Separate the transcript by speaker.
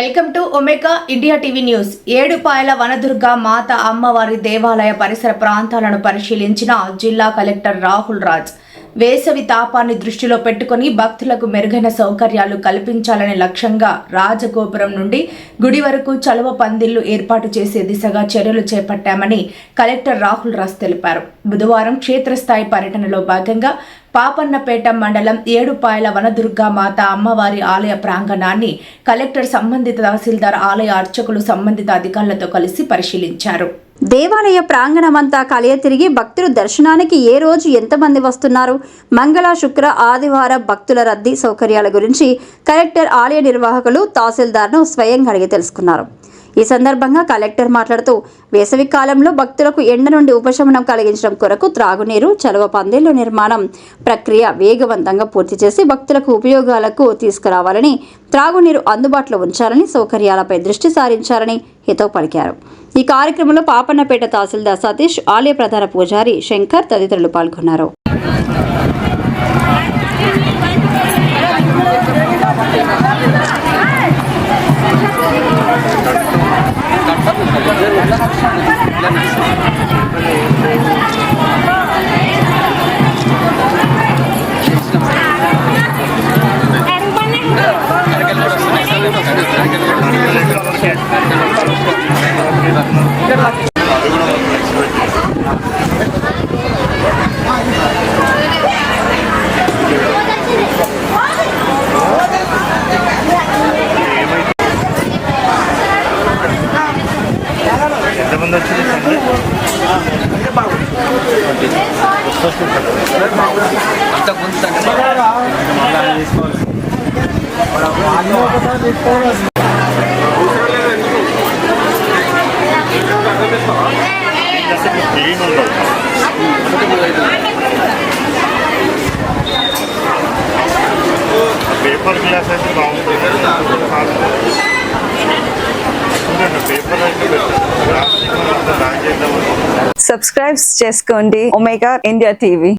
Speaker 1: Welcome to ఒమేకా India TV news. Edupayala Vanadurga మాత అమ్మవారి దేవాలయ పరిసర ప్రాంతాలను పరిశీలించిన జిల్లా కలెక్టర్ రాహుల్ రాజ్. వేసవి తాపాన్ని దృష్టిలో పెట్టుకుని భక్తులకు మెరుగైన సౌకర్యాలు కల్పించాలనే లక్ష్యంగా రాజగోపురం నుండి గుడి వరకు చలువ పందిళ్ళు ఏర్పాటు చేసే దిశగా చర్యలు చేపట్టామని కలెక్టర్ రాహుల్ రాస్ తెలిపారు. బుధవారం క్షేత్రస్థాయి పర్యటనలో భాగంగా పాపన్నపేట మండలం ఏడుపాయల వనదుర్గా మాత అమ్మవారి ఆలయ ప్రాంగణాన్ని కలెక్టర్ సంబంధిత తహసీల్దార్ ఆలయ అర్చకులు సంబంధిత అధికారులతో కలిసి పరిశీలించారు.
Speaker 2: దేవాలయ ప్రాంగణమంతా కలియ తిరిగి భక్తులు దర్శనానికి ఏ రోజు ఎంతమంది వస్తున్నారు? మంగళ శుక్ర ఆదివార భక్తుల రద్దీ సౌకర్యాల గురించి కలెక్టర్ ఆలయ నిర్వాహకులు తహసీల్దార్ను స్వయంగా అడిగి తెలుసుకున్నారు. ఈ సందర్భంగా కలెక్టర్ మాట్లాడుతూ వేసవి కాలంలో భక్తులకు ఎండ నుండి ఉపశమనం కలిగించడం కొరకు త్రాగునీరు చలవ పందిళ్ళ నిర్మాణం ప్రక్రియ వేగవంతంగా పూర్తి చేసి భక్తులకు ఉపయోగాలకు తీసుకురావాలని త్రాగునీరు అందుబాటులో ఉంచాలని సౌకర్యాలపై దృష్టి సారించాలని హితో పలికారు. ఈ కార్యక్రమంలో పాపన్నపేట తహసీల్దార్ సతీష్ ఆలయ ప్రధాన పూజారి శంకర్ తదితరులు పాల్గొన్నారు.
Speaker 3: క్లీన్ ఉండదు పేపర్ గ్లాస్ అయితే బాగుంటుంది పేపర్ అయితే ప్లాస్టిక్ అంతా బ్యాన్ చేద్దామని
Speaker 4: సబ్స్క్రైబ్ చేసుకోండి. Omega India TV